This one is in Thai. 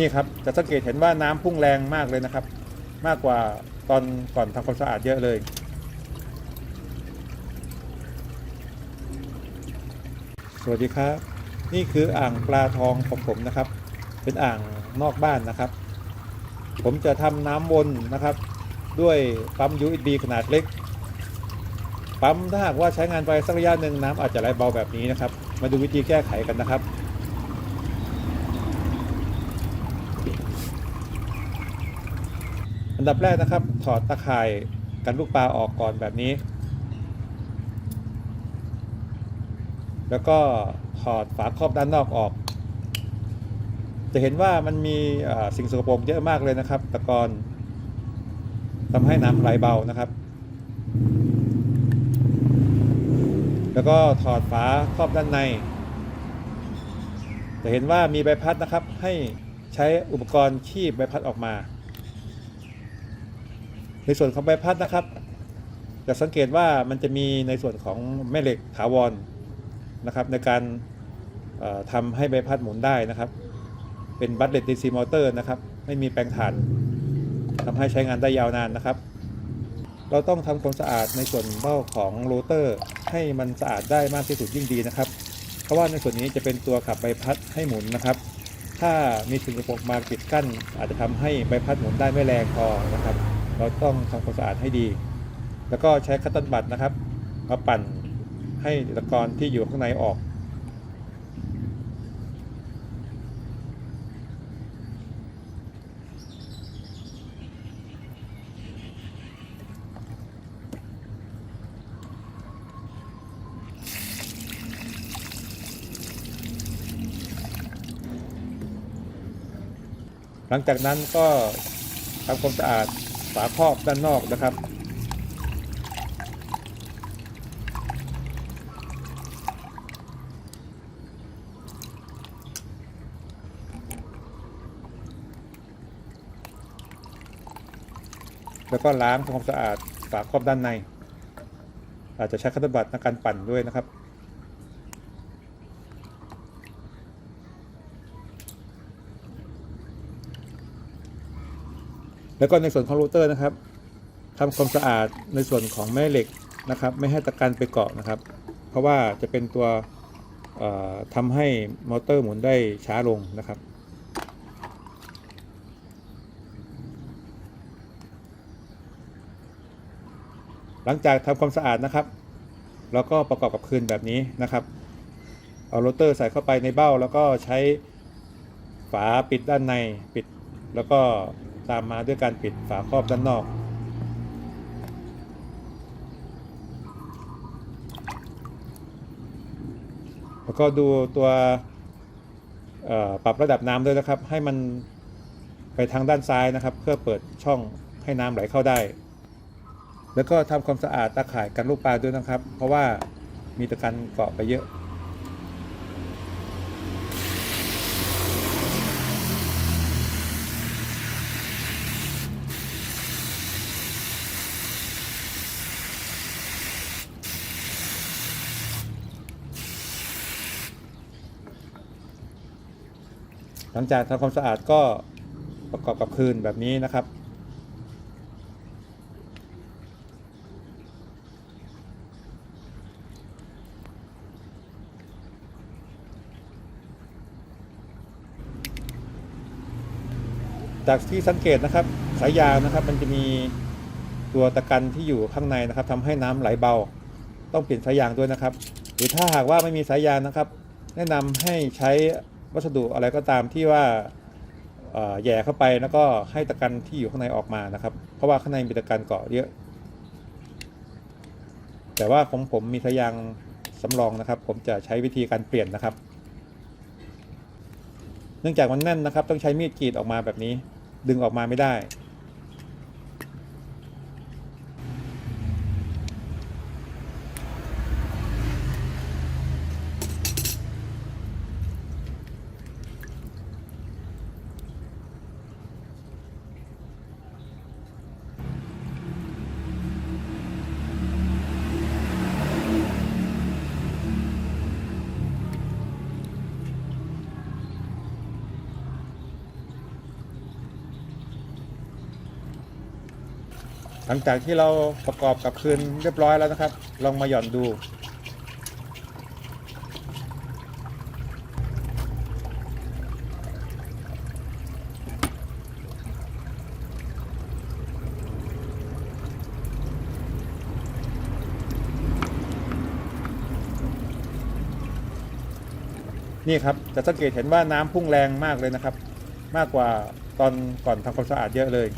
นี่ครับจะสังเกตเห็นว่าน้ำพุ่งแรงมากเลยนะครับ มากกว่าตอนก่อนทำความสะอาดเยอะเลยสวัสดีครับ นี่คืออ่างปลาทองของผมนะครับ เป็นอ่างนอกบ้านนะครับ ผมจะทำน้ำวนนะครับ ด้วยปั๊ม USB ขนาดเล็ก ปั๊มถ้าหากว่าใช้งานไปสักระยะหนึ่งน้ำอาจจะไหลเบาแบบนี้นะครับ มาดูวิธีแก้ไขกันนะครับ อันดับแรกนะครับ ถอดตะข่ายกันลูกปลาออกก่อนแบบนี้ แล้วก็ถอดฝาครอบด้านนอกออก จะเห็นว่ามันมีสิ่งสกปรกเยอะมากเลยนะครับ ตะกอนทำให้น้ำไหลเบานะครับ แล้วก็ถอดฝาครอบด้านใน จะเห็นว่ามีใบพัดนะครับให้ใช้อุปกรณ์คีบใบพัดออกมา ในส่วนของใบพัดนะครับจะสังเกตว่ามันจะมีในส่วนของแม่เหล็กถาวรนะครับ ในการเอ่อทำให้ใบพัดหมุนได้นะครับ เป็นบัตเลตดีซีมอเตอร์นะครับ ไม่มีแปลงถ่านทำให้ใช้งานได้ยาวนานนะครับ เราต้องทำความสะอาดในส่วนเบ้าของโรเตอร์ ให้มันสะอาดได้มากที่สุดยิ่งดีนะครับ เพราะว่าในส่วนนี้จะเป็นตัวขับใบพัดให้หมุนนะครับ ถ้ามีสิ่งสกปรกมาปิดกั้น อาจจะทำให้ใบพัดหมุนได้ไม่แรงพอนะครับ เราต้องทำความสะอาดให้ดี แล้วก็ใช้คัตตันบัตนะครับมาปั่นให้ตะกอนที่อยู่ข้างในออก หลังจากนั้นก็ทำความสะอาด ฝาครอบด้านนอกนะครับ แล้วก็ล้างทำความสะอาดฝาครอบด้านใน อาจจะใช้คัตเตอร์บัตในการปั่นด้วยนะครับ แล้วก็ในส่วนของโรเตอร์นะครับทำความสะอาดในส่วนของแม่เหล็กนะครับ ไม่ให้ตะกันไปเกาะนะครับ เพราะว่าจะเป็นตัวเอ่อทำให้มอเตอร์หมุนได้ช้าลงนะครับ หลังจากทำความสะอาดนะครับเราก็ประกอบกับคืนแบบนี้นะครับ เอาโรเตอร์ใส่เข้าไปในเบ้า แล้วก็ใช้ฝาปิดด้านในปิดแล้วก็ ตามมาด้วยการปิดฝาครอบด้านนอกแล้วก็ดูตัวปรับระดับน้ำด้วยนะครับ ให้มันไปทางด้านซ้ายนะครับ เพื่อเปิดช่องให้น้ำไหลเข้าได้ แล้วก็ทำความสะอาดตาข่ายกันลูกปลาด้วยนะครับ เพราะว่ามีตะกันเกาะไปเยอะ หลังจากทำความสะอาดก็ประกอบกับคืนแบบนี้นะครับ จากที่สังเกตนะครับสายยางนะครับ มันจะมีตัวตะกันที่อยู่ข้างในนะครับทำให้น้ำไหลเบา ต้องเปลี่ยนสายยางด้วยนะครับ หรือถ้าหากว่าไม่มีสายยางนะครับ แนะนำให้ใช้ วัสดุอะไรก็ตามที่ว่าแย่เข้าไปแล้วก็ให้ตะกันที่อยู่ข้างในออกมานะครับ เพราะว่าข้างในมีตะกันเกาะเยอะ แต่ว่าของผมมีสายยางสำรองนะครับ ผมจะใช้วิธีการเปลี่ยนนะครับ เนื่องจากมันแน่นนะครับ ต้องใช้มีดกรีดออกมาแบบนี้ ดึงออกมาไม่ได้ หลังจากที่เราประกอบกับคืนเรียบร้อยแล้วนะครับ ลองมาหย่อนดู นี่ครับจะสังเกตเห็นว่าน้ำพุ่งแรงมากเลยนะครับ มากกว่าตอนก่อนทำความสะอาดเยอะเลย